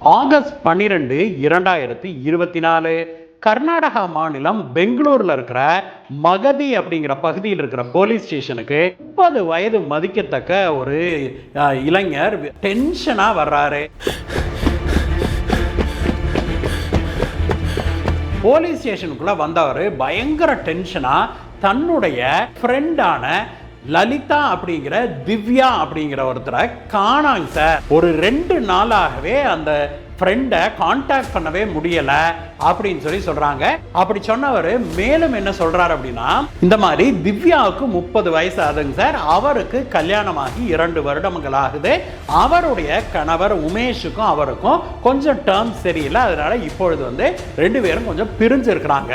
August பன்னிரெண்டு இரண்டாயிரத்தி இருபத்தி நாலு கர்நாடகா மாநிலம் பெங்களூர்ல இருக்கிற மகதி அப்படிங்கிற பகுதியில் இருக்கிற போலீஸ் ஸ்டேஷனுக்கு முப்பது வயது மதிக்கத்தக்க ஒரு இளைஞர் டென்ஷனா வர்றாரு. போலீஸ் ஸ்டேஷனுக்குள்ள வந்தவர் பயங்கர டென்ஷனா தன்னுடைய ஃப்ரெண்டான லலிதா அப்படிங்கிற திவ்யா அப்படிங்கிற ஒருத்தரை காணாங்க சார். ஒரு ரெண்டு நாளாகவே அந்த ஃப்ரெண்டை காண்டாக்ட் பண்ணவே முடியல அப்படின்னு சொல்லி சொல்றாங்க. அப்படி சொன்னவர் மேலும் என்ன சொல்றாரு அப்படின்னா இந்த மாதிரி திவ்யாவுக்கு முப்பது வயசு ஆகுதுங்க சார். அவருக்கு கல்யாணமாகி இரண்டு வருடங்கள் ஆகுது. அவருடைய கணவர் உமேஷுக்கும் அவருக்கும் கொஞ்சம் டேர்ம் சரியில்லை. அதனால இப்பொழுது வந்து ரெண்டு பேரும் கொஞ்சம் பிரிஞ்சு இருக்கிறாங்க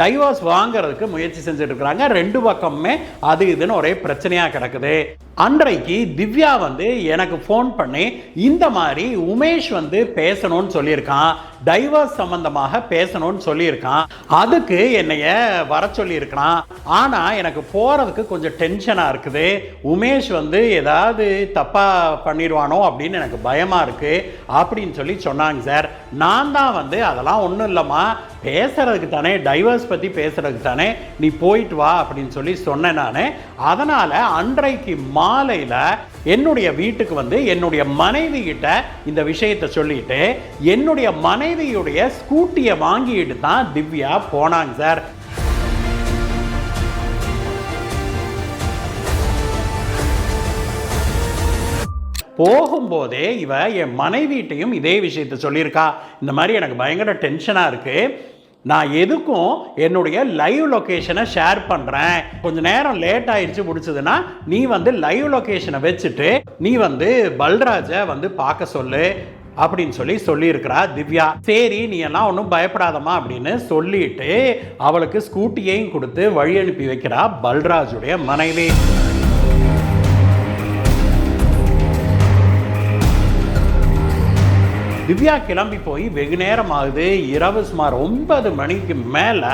டைவர்ஸ் வாங்குறதுக்கு முயற்சி செஞ்சுட்டு இருக்கிறாங்க. ரெண்டு பக்கமுமே அது இதுன்னு ஒரே பிரச்சனையாக கிடக்குது. அன்றைக்கு திவ்யா வந்து எனக்கு ஃபோன் பண்ணி இந்த மாதிரி உமேஷ் வந்து பேசணும்னு சொல்லியிருக்கான் டைவர்ஸ் சம்பந்தமாக பேசணும்னு சொல்லியிருக்கான் அதுக்கு என்னைய வர சொல்லியிருக்கான் ஆனால் எனக்கு போகிறதுக்கு கொஞ்சம் டென்ஷனாக இருக்குது. உமேஷ் வந்து ஏதாவது தப்பாக பண்ணிடுவானோ அப்படின்னு எனக்கு பயமாக இருக்குது அப்படின்னு சொல்லி சொன்னாங்க சார். நான் தான் வந்து அதெல்லாம் ஒன்றும் இல்லைம்மா. பேசுறதுக்கு தானே டைவர்ஸ் பற்றி பேசுறதுக்கு தானே நீ போயிட்டு வா அப்படின்னு சொல்லி சொன்னேன் நான். அதனால் அன்றைக்கு மா மாலையில் என்னுடைய வீட்டுக்கு வந்து என்னுடைய மனைவி கிட்ட இந்த விஷயத்தை சொல்லிட்டு என்னுடைய மனைவியுடைய ஸ்கூட்டியை வாங்கிட்டு தான் திவ்யா போனாங்க சார். போகும்போதே இவ என் மனைவிட்டையும் இதே விஷயத்த சொல்லியிருக்கா. இந்த மாதிரி எனக்கு பயங்கர டென்ஷனாக இருக்கு. நான் எதுக்கும் என்னுடைய லைவ் லொக்கேஷனை ஷேர் பண்ணுறேன் கொஞ்சம் நேரம் லேட் ஆயிடுச்சு முடிச்சதுன்னா நீ வந்து லைவ் லொக்கேஷனை வச்சுட்டு நீ வந்து பல்ராஜை வந்து பார்க்க சொல்லு அப்படின்னு சொல்லி சொல்லியிருக்கிறா திவ்யா. சரி நீ எல்லாம் ஒன்றும் பயப்படாதம்மா அப்படின்னு சொல்லிட்டு அவளுக்கு ஸ்கூட்டியையும் கொடுத்து வழி அனுப்பி வைக்கிறா பல்ராஜுடைய மனைவி. திவ்யா கிளம்பி போய் வெகு நேரம் ஆகுது இரவு சுமார் ஒன்பது மணிக்கு மேலே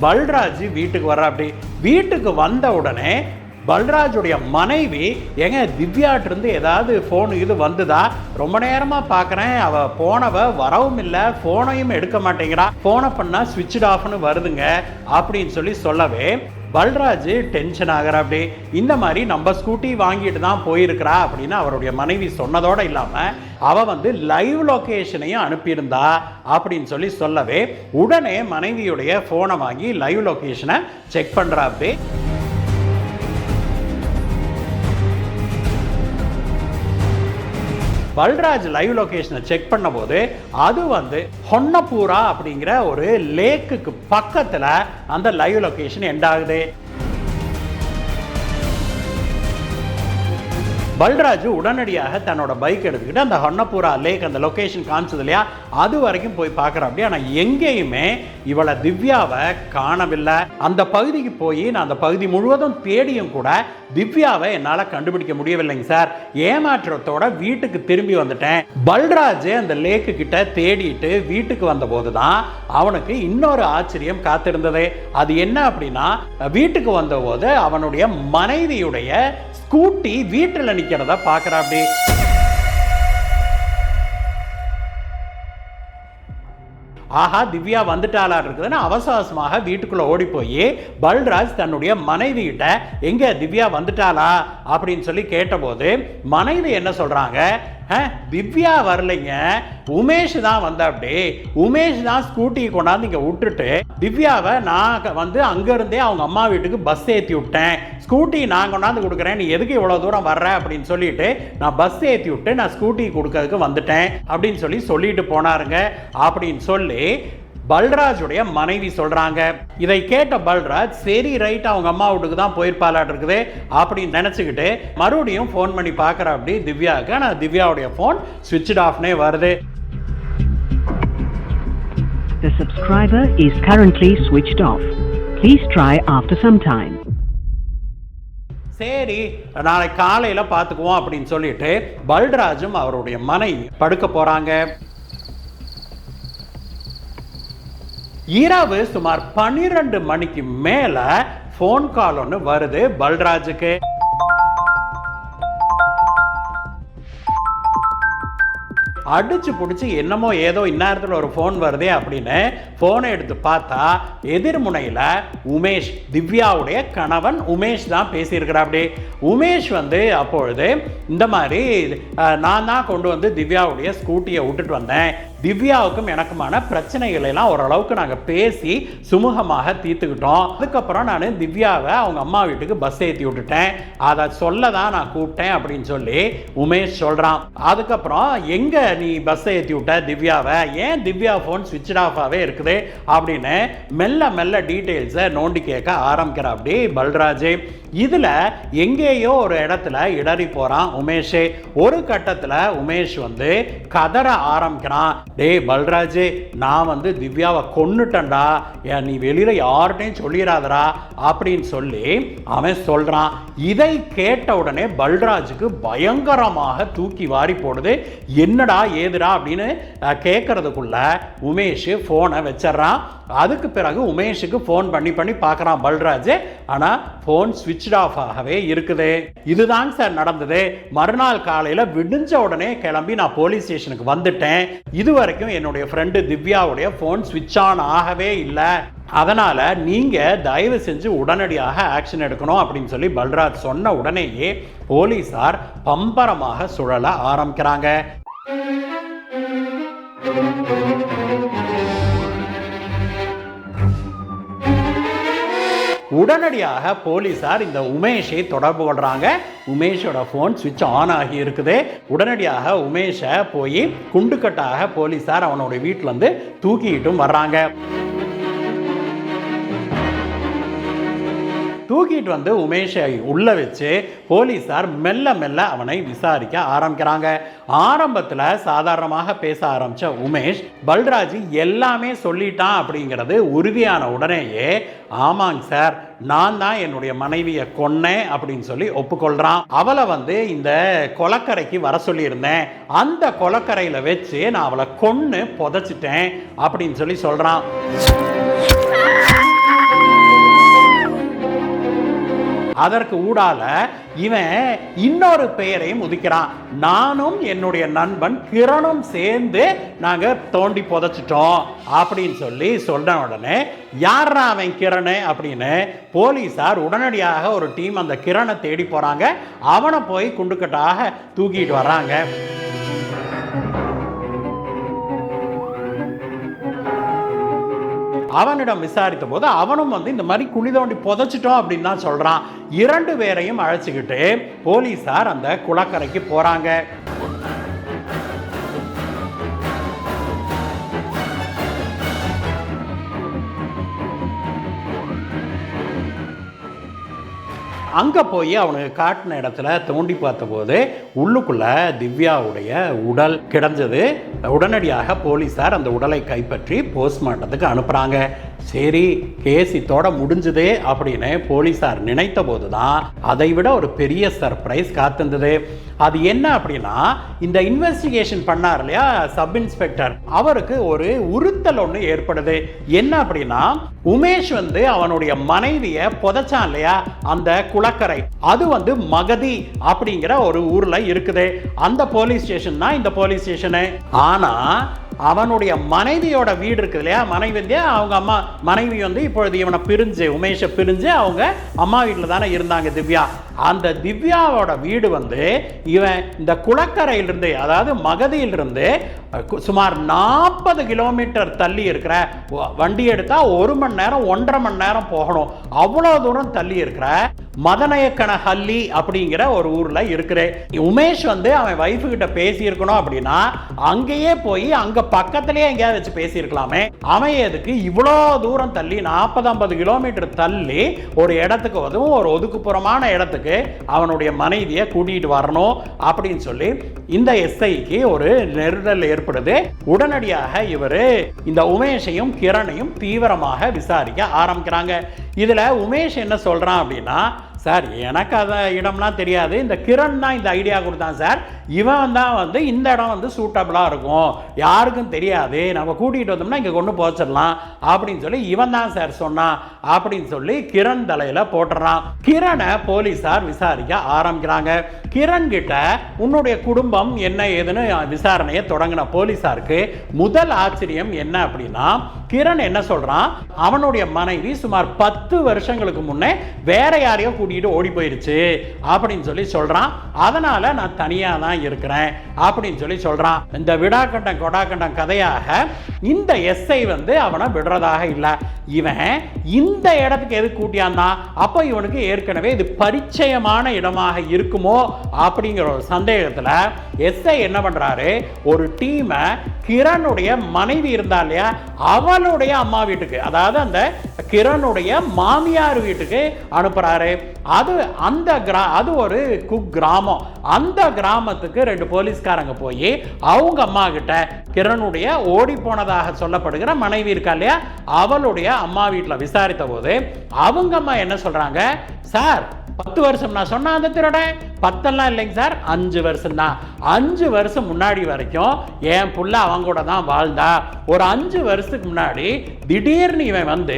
பல்ராஜ் வீட்டுக்கு வர்றா அப்படி வீட்டுக்கு வந்த உடனே பல்ராஜுடைய மனைவி எங்க திவ்யாட்டிருந்து ஏதாவது ஃபோன் இது வந்துதா? ரொம்ப நேரமாக பார்க்குறேன் அவள் போனவ வரவும் இல்லை. ஃபோனையும் எடுக்க மாட்டேங்கிறா. ஃபோனை பண்ணால் சுவிட்ச் ஆஃப்னு வருதுங்க. அப்படின்னு சொல்லி சொல்லவே பல்ராஜ் டென்ஷன் ஆகிறாப்படி இந்த மாதிரி நம்ம ஸ்கூட்டி வாங்கிட்டு தான் போயிருக்கிறா அப்படின்னு அவருடைய மனைவி சொன்னதோடு இல்லாமல் அவள் வந்து லைவ் லொக்கேஷனையும் அனுப்பியிருந்தா அப்படின்னு சொல்லி சொல்லவே உடனே மனைவியுடைய ஃபோனை வாங்கி லைவ் லொக்கேஷனை செக் பண்ணுறா பல்ராஜ் லைவ் லொக்கேஷனை செக் பண்ணும்போது அது வந்து ஹொன்னப்பூரா அப்படிங்கிற ஒரு லேக்குக்கு பக்கத்தில் அந்த லைவ் லொக்கேஷன் எண்ட் ஆகுது. பல்ராஜ் உடனடியாக தன்னோட பைக் எடுத்துக்கிட்டு அந்த ஹொன்னப்பூரா லேக் அந்த லொக்கேஷன் காமிச்சது இல்லையா? அது வரைக்கும் போய் பார்க்குறேன் அப்படி ஆனால் எங்கேயுமே இவளை திவ்யாவை காணவில்லை. அந்த பகுதிக்கு போய் நான் அந்த பகுதி முழுவதும் தேடியும் கூட திவ்யாவை என்னால் கண்டுபிடிக்க முடியவில்லைங்க சார். ஏமாற்றத்தோட வீட்டுக்கு திரும்பி வந்துட்டேன். பல்ராஜ் அந்த லேக்கு கிட்ட தேடிட்டு வீட்டுக்கு வந்தபோது தான் அவனுக்கு இன்னொரு ஆச்சரியம் காத்திருந்தது. அது என்ன அப்படின்னா வீட்டுக்கு வந்தபோது அவனுடைய மனைவியுடைய ஸ்கூட்டி வீட்டில் நிற்கிறத பார்க்குறா ஆஹா திவ்யா வந்துட்டாளா இருக்குதுன்னு அவசாசமாக வீட்டுக்குள்ளே ஓடி போய் பல்ராஜ் தன்னுடைய மனைவியிட்ட எங்கே திவ்யா வந்துட்டாளா? அப்படின்னு சொல்லி கேட்டபோது மனைவி என்ன சொல்கிறாங்க திவ்யா வரலைங்க. உமேஷ் தான் வந்த அப்படி. உமேஷ் தான் ஸ்கூட்டியை கொண்டாந்து இங்கே விட்டுட்டு திவ்யாவை நான் வந்து அங்கேருந்தே அவங்க அம்மா வீட்டுக்கு பஸ் ஏற்றி விட்டேன். ஸ்கூட்டி நான் கொண்டாந்து கொடுக்குறேன். நீ எதுக்கு இவ்வளோ தூரம் வர்ற அப்படின்னு சொல்லிட்டு நான் பஸ் ஏற்றி விட்டு நான் ஸ்கூட்டி கொடுக்கறதுக்கு வந்துட்டேன் அப்படின்னு சொல்லி சொல்லிட்டு போனாருங்க. அப்படின்னு சொல்லி பல்ராஜுடைய மனைவி சொல்றாங்க. இதை கேட்ட பல்ராஜ் சரி ரைட் அவங்க அம்மா வீட்டுக்கு தான் போயிருப்பாளாட்டு இருக்குது. அப்படின்னு நினச்சிக்கிட்டு மறுபடியும் ஃபோன் பண்ணி பார்க்குற அப்படி திவ்யாவுக்கு. ஆனால் திவ்யாவுடைய ஃபோன் சுவிட்ச் ஆஃப்னே வருது. The subscriber is currently switched off. Please try after some time. சரி நாளைக்கு காலையில் பார்த்துக்குவோம் அப்படின்னு சொல்லிட்டு பல்ராஜும் அவருடைய மனைவி படுக்க போறாங்க. இரவு சுமார் பன்னிரண்டு மணிக்கு மேல ஃபோன் கால் ஒன்று வருது பல்ராஜுக்கு. அடிச்சு பிடிச்சி என்னமோ ஏதோ இந்நேரத்தில் ஒரு ஃபோன் வருதே அப்படின்னு ஃபோனை எடுத்து பார்த்தா எதிர்முனையில் உமேஷ் திவ்யாவுடைய கணவன் உமேஷ் தான் பேசியிருக்கிறாப்படி உமேஷ் வந்து அப்பொழுது இந்த மாதிரி நான் தான் கொண்டு வந்து திவ்யாவுடைய ஸ்கூட்டியை விட்டுட்டு வந்தேன். திவ்யாவுக்கும் எனக்குமான பிரச்சனைகளை எல்லாம் ஓரளவுக்கு நாங்கள் பேசி சுமூகமாக தீர்த்துக்கிட்டோம். அதுக்கப்புறம் நான் திவ்யாவை அவங்க அம்மா வீட்டுக்கு பஸ் ஏற்றி விட்டுட்டேன். அதை சொல்ல தான் நான் கூப்பிட்டேன் அப்படின்னு சொல்லி உமேஷ் சொல்கிறான் அதுக்கப்புறம் எங்கே நீ பஸ்ஸை ஏற்றி விட்ட திவ்யாவை? ஏன் திவ்யா ஃபோன் சுவிட்ச் ஆஃபாகவே இருக்குது? அப்படின்னு மெல்ல மெல்ல டீட்டெயில்ஸை நோண்டி கேட்க ஆரம்பிக்கிற அப்படி பல்ராஜ். இதில் எங்கேயோ ஒரு இடத்துல இடறி போகிறான் உமேஷே. ஒரு கட்டத்தில் உமேஷ் வந்து கதற ஆரம்பிக்கிறான். டேய் பல்ராஜே நான் வந்து திவ்யாவை கொன்னுட்டேன்டா. ஏன் நீ வெளியில் யார்கிட்டையும் சொல்லிடாதடா அப்படின்னு சொல்லி அவன் சொல்கிறான் இதை கேட்ட உடனே பல்ராஜுக்கு பயங்கரமாக தூக்கி வாரி போடுது. என்னடா ஏதுடா அப்படின்னு கேட்குறதுக்குள்ள கேட்கறதுக்குள்ள உமேஷ் ஃபோனை வச்சிடுறான். அதுக்கு பிறகு உமேஷுக்கு ஃபோன் பண்ணி பண்ணி பார்க்குறான் பல்ராஜ். ஆனால் ஃபோன் சுவிட்ச் ஆஃப் ஆகவே இருக்குது. இதுதாங்க சார் நடந்தது. மறுநாள் காலையில் விடிஞ்ச உடனே கிளம்பி நான் போலீஸ் ஸ்டேஷனுக்கு வந்துட்டேன். இதுவரை வரைக்கும் என்னுடைய ஃப்ரெண்டு திவ்யாவுடைய ஃபோன் ஸ்விட்ச் ஆன் ஆகவே இல்லை. அதனால் நீங்கள் தயவு செஞ்சு உடனடியாக ஆக்ஷன் எடுக்கணும் அப்படின்னு சொல்லி பல்ராஜ் சொன்ன உடனேயே போலீஸார் பம்பரமாக சுழல ஆரம்பிக்கிறாங்க. உடனடியாக போலீஸார் இந்த உமேஷை தொடர்பு கொள்கிறாங்க உமேஷோட ஃபோன் சுவிட்ச் ஆன் ஆகி இருக்குது. உடனடியாக உமேஷை போய் குண்டுக்கட்டாக போலீஸார் அவனோட வீட்டில் வந்து தூக்கிட்டும் வர்றாங்க. தூக்கிட்டு வந்து உமேஷை உள்ளே வச்சு போலீஸார் மெல்ல மெல்ல அவனை விசாரிக்க ஆரம்பிக்கிறாங்க. ஆரம்பத்தில் சாதாரணமாக பேச ஆரம்பித்த உமேஷ் பல்ராஜ் எல்லாமே சொல்லிட்டான் அப்படிங்கிறது உறுதியான உடனேயே ஆமாங்க சார் நான் தான் என்னுடைய மனைவியை கொன்னேன் அப்படின்னு சொல்லி ஒப்புக்கொள்கிறான் அவளை வந்து இந்த கொலக்கரைக்கு வர சொல்லியிருந்தேன். அந்த கொலக்கரையில் வச்சு நான் அவளை கொன்று புதைச்சிட்டேன் அப்படின்னு சொல்லி சொல்கிறான் அதற்கு ஊடால இவன் இன்னொரு பெயரையும் உதிக்கிறான் நானும் என்னுடைய நண்பன் கிரணும் சேர்ந்து நாங்க தோண்டி புதைச்சிட்டோம். அப்படின்னு சொல்லி சொன்ன உடனே யாரா அவன் கிரண் அப்படின்னு போலீசார் உடனடியாக ஒரு டீம் அந்த கிரணை தேடி போறாங்க. அவனை போய் குண்டுக்கட்டாக தூக்கிட்டு வர்றாங்க. அவனிடம் விசாரித்த போது அவனும் வந்து இந்த மாதிரி குழி தோண்டி புதைச்சிட்டோம் அப்படின்னு தான் சொல்றான். இரண்டு பேரையும் அழைச்சிக்கிட்டு போலீஸார் அந்த குளக்கரைக்கு போறாங்க. அங்கே போய் அவனுக்கு காட்டின இடத்துல தோண்டி பார்த்தபோது உள்ளுக்குள்ளே திவ்யாவுடைய உடல் கிடந்தது. உடனடியாக போலீசார் அந்த உடலை கைப்பற்றி போஸ்ட்மார்ட்டத்துக்கு அனுப்புகிறாங்க சரி கேஸ் இத்தோட முடிஞ்சுது அப்படின்னு போலீஸார் நினைத்த போது தான் அதை விட ஒரு பெரிய சர்ப்ரைஸ் காத்திருந்தது. அது என்ன அப்படின்னா இந்த இன்வெஸ்டிகேஷன் பண்ணார் இல்லையா சப் இன்ஸ்பெக்டர் அவருக்கு ஒரு உறுத்தல் ஒன்று ஏற்படுது. என்ன அப்படின்னா உமேஷ் வந்து அவனுடைய மனைவியை புதைச்சான் இல்லையா அந்த குளக்கரை. அது வந்து மகதி அப்படிங்கிற ஒரு ஊர்ல இருக்குது. அந்த போலீஸ் ஸ்டேஷன் தான் இந்த போலீஸ் ஸ்டேஷனு ஆனா அவனுடைய மனைவியோட வீடு இருக்குது இல்லையா? மனைவி வந்து அவங்க அம்மா மனைவி வந்து இப்பொழுது இவனை பிரிஞ்சு உமேஷை பிரிஞ்சு அவங்க அம்மா வீட்டில் தானே இருந்தாங்க திவ்யா. அந்த திவ்யாவோட வீடு வந்து இவன் இந்த குளக்கரையிலிருந்து அதாவது மகதியிலிருந்து கு- சுமார் நாற்பது கிலோமீட்டர் தள்ளி இருக்கிற வண்டி எடுத்தால் ஒரு மணி நேரம் ஒன்றரை மணி நேரம் போகணும். அவ்வளோ தூரம் தள்ளி இருக்கிற மதநயக்கன ஹல்லி அப்படிங்கிற ஒரு ஊர்ல இருக்கிறேன். உமேஷ் வந்து அவன் வைஃபு கிட்ட பேசியிருக்கணும் அப்படின்னா அங்கேயே போய் அங்க பக்கத்திலேயே எங்கேயாவது வச்சு பேசியிருக்கலாமே. அவன் எதுக்கு இவ்வளோ தூரம் தள்ளி நாற்பது ஐம்பது கிலோமீட்டர் தள்ளி ஒரு இடத்துக்கு அதுவும் ஒரு ஒதுக்குப்புறமான இடத்துக்கு அவனுடைய மனைவியை கூட்டிகிட்டு வரணும் அப்படின்னு சொல்லி இந்த எஸ்ஐக்கு ஒரு நெருடல் ஏற்படுது. உடனடியாக இவர் இந்த உமேஷையும் கிரணையும் தீவிரமாக விசாரிக்க ஆரம்பிக்கிறாங்க. இதில் உமேஷ் என்ன சொல்கிறான் அப்படின்னா சார் எனக்கு அந்த இடம்லாம் தெரியாது. இந்த கிரண் தான் இந்த ஐடியா கொடுத்தான் சார். இவன் தான் வந்து இந்த இடம் வந்து சூட்டபிளாக இருக்கும். யாருக்கும் தெரியாது. நம்ம கூட்டிகிட்டு வந்தோம்னா இங்கே கொண்டு போச்சிடலாம். அப்படின்னு சொல்லி இவன் தான் சார் சொன்னான். அப்படின்னு சொல்லி கிரண் தலையில் போட்டுறான். கிரணை போலீஸார் விசாரிக்க ஆரம்பிக்கிறாங்க. கிரண் கிட்ட உன்னுடைய குடும்பம் என்ன ஏதுன்னு விசாரணையை தொடங்கின போலீஸாருக்கு முதல் ஆச்சரியம் என்ன அப்படின்னா கிரண் என்ன சொல்றான்? அவனுடைய மனைவி சுமார் பத்து வருஷங்களுக்கு முன்னே வேற யாரையோ கூட்டிட்டு ஓடி போயிருச்சு அப்படின்னு சொல்லி சொல்றான். அதனால நான் தனியா தான் இருக்கிறேன் அப்படின்னு சொல்லி சொல்றான். இந்த விடாக்கண்டம் கொடாக்கண்டம் கதையாக இந்த எஸ்ஐ வந்து அவனை விடுறதாக இல்லை. இவன் இந்த இடத்துக்கு எது கூட்டியாந்தான் அப்போ இவனுக்கு ஏற்கனவே இது பரிச்சயமான இடமாக இருக்குமோ அப்படிங்கிற ஒரு சந்தேகத்தில் எஸ்ஐ என்ன பண்ணுறாரு ஒரு டீமை கிரணுடைய மனைவி இருந்தா இல்லையா? அவளுடைய அம்மா வீட்டுக்கு அதாவது அந்த கிரணுடைய மாமியார் வீட்டுக்கு அனுப்புகிறாரு அது அந்த கிரா அது ஒரு குக் கிராமம் அந்த கிராமத்துக்கு ரெண்டு போலீஸ்காரங்க போய் அவங்க அம்மா கிட்ட கிரணுடைய ஓடி போனதாக சொல்லப்படுகிற மனைவி இருக்கா இல்லையா? அவளுடைய அம்மா வீட்டில் விசாரித்த போது அவங்க அம்மா என்ன சொல்கிறாங்க சார் பத்து வருஷம் நான் சொன்ன அந்த திருடன் பத்தெல்லாம் இல்லைங்க சார் அஞ்சு வருஷம் தான். அஞ்சு வருஷம் முன்னாடி வரைக்கும் என் புள்ள அவங்க கூட தான் வாழ்ந்தா. ஒரு அஞ்சு வருஷத்துக்கு முன்னாடி திடீர்னு இவன் வந்து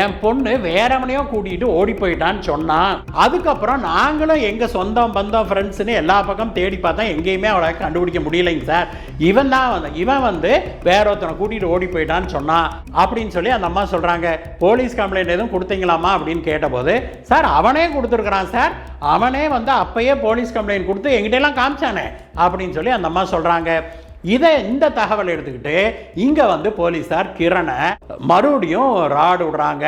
என் பொண்ணு வேறவனையோ கூட்டிட்டு ஓடி போயிட்டான்னு சொன்னான். அதுக்கப்புறம் நாங்களும் எங்க சொந்தம் பந்தம் ஃப்ரெண்ட்ஸ்னு எல்லா பக்கம் தேடி பார்த்தா எங்கேயுமே அவளை கண்டுபிடிக்க முடியலைங்க சார். இவன் தான் வந்து இவன் வந்து வேற ஒருத்தனை கூட்டிட்டு ஓடி போயிட்டான்னு சொன்னான். அப்படின்னு சொல்லி அந்த அம்மா சொல்றாங்க போலீஸ் கம்ப்ளைண்ட் எதுவும் கொடுத்தீங்களாமா அப்படின்னு கேட்டபோது சார் அவனே கொடுத்துருக்குறான். சார் அவனே வந்து அப்பயே போலீஸ் கம்ப்ளைண்ட் கொடுத்து எங்கிட்டெல்லாம் காமிச்சானே அப்படின்னு சொல்லி அந்த அம்மா சொல்கிறாங்க இதை இந்த தகவல் எடுத்துக்கிட்டு இங்கே வந்து போலீஸார் கிரணை மறுபடியும் ராடு விடுறாங்க.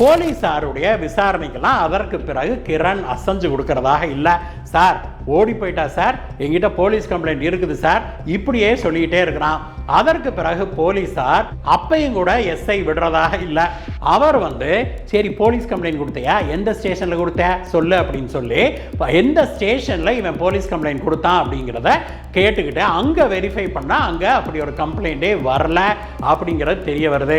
போலீஸாருடைய விசாரணைக்கெல்லாம் அதற்கு பிறகு கிரண் அசைஞ்சு கொடுக்கறதாக இல்லை. சார் ஓடி போயிட்டா சார்? எங்கிட்ட போலீஸ் கம்ப்ளைண்ட் இருக்குது சார். இப்படியே சொல்லிக்கிட்டே இருக்கிறான். அதற்கு பிறகு போலீஸார் அப்பையும் கூட எஸ்ஐ விடுறதாக இல்லை. அவர் வந்து சரி போலீஸ் கம்ப்ளைண்ட் கொடுத்தியா? எந்த ஸ்டேஷனில் கொடுத்த? சொல்லு அப்படின்னு சொல்லி எந்த ஸ்டேஷனில் இவன் போலீஸ் கம்ப்ளைண்ட் கொடுத்தான்? அப்படிங்கிறத கேட்டுக்கிட்டு அங்கே வெரிஃபை பண்ணால் அங்கே அப்படி ஒரு கம்ப்ளைண்ட்டே வரல அப்படிங்கிறது தெரிய வருது.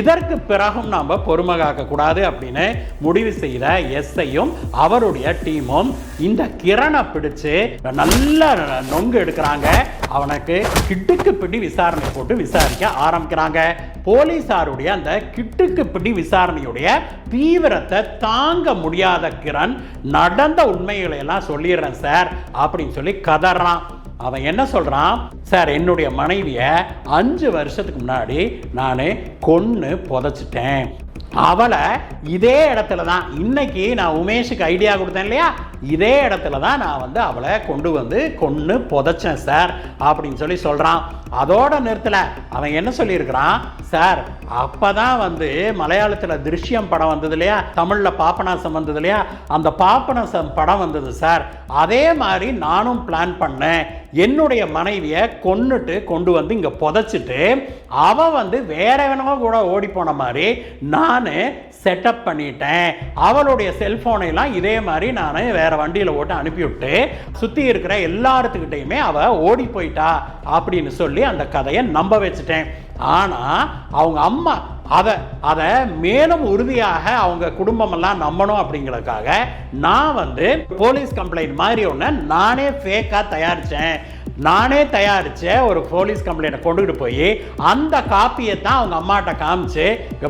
இதற்கு பிறகும் நாம் பொறுமை காக்கக்கூடாது அப்படின்னு முடிவு செய்த எஸ்ஐயும் அவருடைய டீமும் இந்த கிரணை பிடிச்சு நல்ல நொங்கு எடுக்கிறாங்க. அவனுக்கு கிட்டுக்கு பிடி விசாரணை போட்டு விசாரிக்க ஆரம்பிக்கிறாங்க. போலீசாருடைய அந்த கிட்டுக்கு பிடி விசாரணையுடைய தீவிரத்தை தாங்க முடியாத கிரண் நடந்த உண்மைகளை எல்லாம் சொல்லிடுறேன் சார் அப்படின்னு சொல்லி கதறான். அவன் என்ன சொல்கிறான் சார் என்னுடைய மனைவியை அஞ்சு வருஷத்துக்கு முன்னாடி நான் கொன்று புதைச்சிட்டேன். அவளை இதே இடத்துல தான். இன்னைக்கு நான் உமேஷுக்கு ஐடியா கொடுத்தேன் இல்லையா? இதே இடத்துல தான் நான் வந்து அவளை கொண்டு வந்து கொன்று புதைச்சேன் சார் அப்படின்னு சொல்லி சொல்கிறான் அதோட நிறுத்தலை. அவன் என்ன சொல்லியிருக்கிறான்? சார் அப்போ தான் வந்து மலையாளத்தில் திருஷ்யம் படம் வந்தது இல்லையா? தமிழில் பாப்பநாசம் வந்தது இல்லையா? அந்த பாப்பனாசம் படம் வந்தது சார் அதே மாதிரி நானும் பிளான் பண்ணேன். என்னுடைய மனைவியை கொன்னுட்டு கொண்டு வந்து இங்கே புதைச்சிட்டு அவ வந்து வேற கூட ஓடி போன மாதிரி நான் செட்டப் பண்ணிட்டேன். அவளுடைய செல்போனை எல்லாம் இதே மாதிரி நான் வேற வண்டியில் ஓட்டு அனுப்பிவிட்டு சுற்றி இருக்கிற எல்லாத்துக்கிட்டையுமே அவள் ஓடி போயிட்டா அப்படின்னு சொல்லி அந்த கதையை நம்ப வச்சுட்டேன். ஆனால் அவங்க அம்மா அதை அதை மேலும் உறுதியாக அவங்க குடும்பமெல்லாம் நம்பணும் அப்படிங்கிறதுக்காக நான் வந்து போலீஸ் கம்ப்ளைண்ட் மாதிரி ஒன்று நானே ஃபேக்காக தயாரித்தேன் நானே தயாரித்த ஒரு போலீஸ் கம்ப்ளைண்ட்டை கொண்டுகிட்டு போய் அந்த காப்பியை தான் அவங்க அம்மாட்ட காமிச்சு "இங்க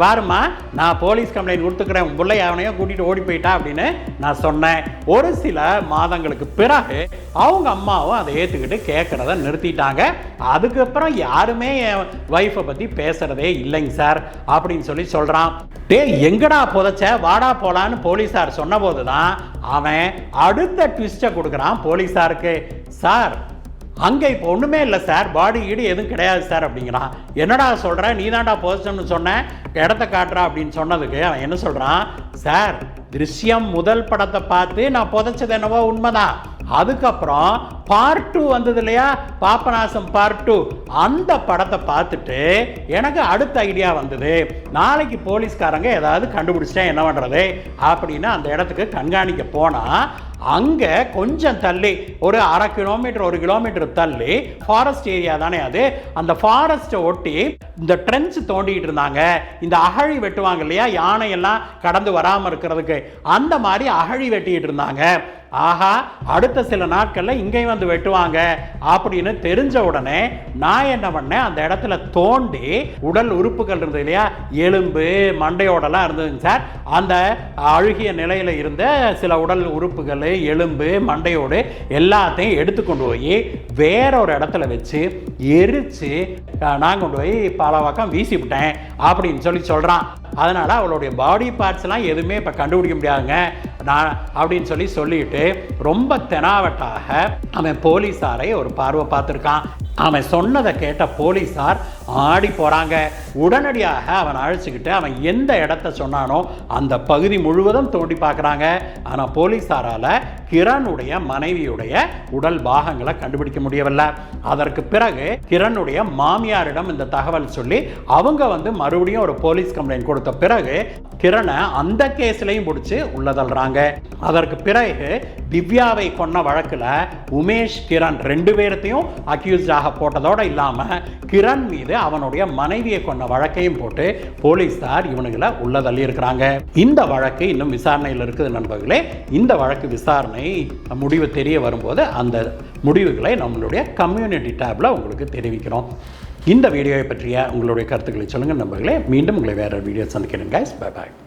நான் போலீஸ் கம்ப்ளைண்ட் கொடுத்துக்கிறேன் உன் பிள்ளை அவனையும் கூட்டிகிட்டு ஓடி போயிட்டா அப்படின்னு நான் சொன்னேன். ஒரு சில மாதங்களுக்கு பிறகு அவங்க அம்மாவும் அதை ஏற்றுக்கிட்டு கேட்குறத நிறுத்திட்டாங்க. அதுக்கப்புறம் யாருமே என் ஒய்ஃபை பற்றி பேசுகிறதே இல்லைங்க சார் அப்படின்னு சொல்லி சொல்கிறான் டே எங்கடா புதைச்ச? வாடா போலான்னு போலீஸார் சொன்னபோது தான் அவன் அடுத்த ட்விஸ்ட்டை கொடுக்குறான் போலீஸாருக்கு. சார் அங்கே இப்போ ஒன்றுமே இல்லை சார். பாடி ஈடு எதுவும் கிடையாது சார் அப்படிங்கிறான் என்னடா சொல்கிறேன் நீ தான்டா போஸ்டம்னு சொன்னேன் இடத்த காட்டுறா அப்படின்னு சொன்னதுக்கு அவன் என்ன சொல்கிறான் சார் திருஷ்யம் முதல் படத்தை பார்த்து நான் புதைச்சது என்னவோ உண்மைதான். அதுக்கப்புறம் பார்ட் டூ வந்தது இல்லையா? பாப்பநாசம் பார்ட் டூ அந்த படத்தை பார்த்துட்டு எனக்கு அடுத்த ஐடியா வந்தது. நாளைக்கு போலீஸ்காரங்க ஏதாவது கண்டுபிடிச்சிட்டா என்ன பண்ணுறது அப்படின்னு அந்த இடத்துக்கு கண்காணிக்க போனால் அங்கே கொஞ்சம் தள்ளி ஒரு அரை கிலோமீட்டர் ஒரு கிலோமீட்டர் தள்ளி ஃபாரஸ்ட் ஏரியா தானே அது? அந்த ஃபாரஸ்ட்டை ஒட்டி இந்த ட்ரென்ச் தோண்டிக்கிட்டு இருந்தாங்க. இந்த அகழி வெட்டுவாங்க இல்லையா? யானையெல்லாம் கடந்து வராமல் இருக்கிறதுக்கு. அந்த மாதிரி அகழி வெட்டிக்கிட்டு இருந்தாங்க. ஆஹா அடுத்த சில நாட்களில் இங்கேயும் வந்து வெட்டுவாங்க அப்படின்னு தெரிஞ்ச உடனே நான் என்ன பண்ணேன் அந்த இடத்துல தோண்டி உடல் உறுப்புகள் இருந்தது இல்லையா? எலும்பு மண்டையோடலாம் இருந்ததுங்க சார். அந்த அழுகிய நிலையில் இருந்த சில உடல் உறுப்புகள் எலும்பு மண்டையோடு எல்லாத்தையும் எடுத்து கொண்டு போய் வேற ஒரு இடத்துல வச்சு எரிச்சு நான் கொண்டு போய் பல பக்கம் வீசி விட்டேன் அப்படின்னு சொல்லி சொல்கிறான் அதனால் அவளுடைய பாடி பார்ட்ஸ்லாம் எதுவுமே இப்போ கண்டுபிடிக்க முடியாதுங்க. நான் அப்படின்னு சொல்லி சொல்லிட்டு ரொம்ப தெனாவட்டாக அவன் போலீஸாரை ஒரு பார்வை பார்த்துருக்கான். அவன் சொன்னதை கேட்ட போலீஸார் ஆடி போகிறாங்க உடனடியாக அவன் அழைச்சிக்கிட்டு அவன் எந்த இடத்த சொன்னானோ அந்த பகுதி முழுவதும் தோண்டி பார்க்குறாங்க. ஆனால் போலீஸாரால் கிரணுடைய மனைவியுடைய உடல் பாகங்களை கண்டுபிடிக்க முடியவில்லை. அதற்கு பிறகு கிரணுடைய மாமியாரிடம் இந்த தகவல் சொல்லி அவங்க வந்து மறுபடியும் ஒரு போலீஸ் கம்ப்ளைண்ட் கொடுத்த பிறகு கிரணை அந்த கேஸ்லையும் பிடிச்சி உள்ளதல்றாங்க. அதற்கு பிறகு திவ்யாவை கொன்ன வழக்கில் உமேஷ் கிரண் ரெண்டு பேர்த்தையும் அக்யூஸ்டாக போட்டதோடு இல்லாமல் கிரண் மீது அவனுடைய மனைவியை கொண்ட வழக்கையும் போட்டு போலீஸார் இவனுங்களை உள்ள தள்ளி இருக்கிறாங்க இந்த வழக்கு இன்னும் விசாரணையில் இருக்குது நண்பர்களே. இந்த வழக்கு விசாரணை முடிவு தெரிய வரும்போது அந்த முடிவுகளை நம்மளுடைய கம்யூனிட்டி டேப்பில் உங்களுக்கு தெரிவிக்கிறோம். இந்த வீடியோவை பற்றிய உங்களுடைய கருத்துக்களை சொல்லுங்கள் நண்பர்களே. மீண்டும் உங்களை வேறு வீடியோ சந்திக்கிறேன் கைஸ் பை பாய்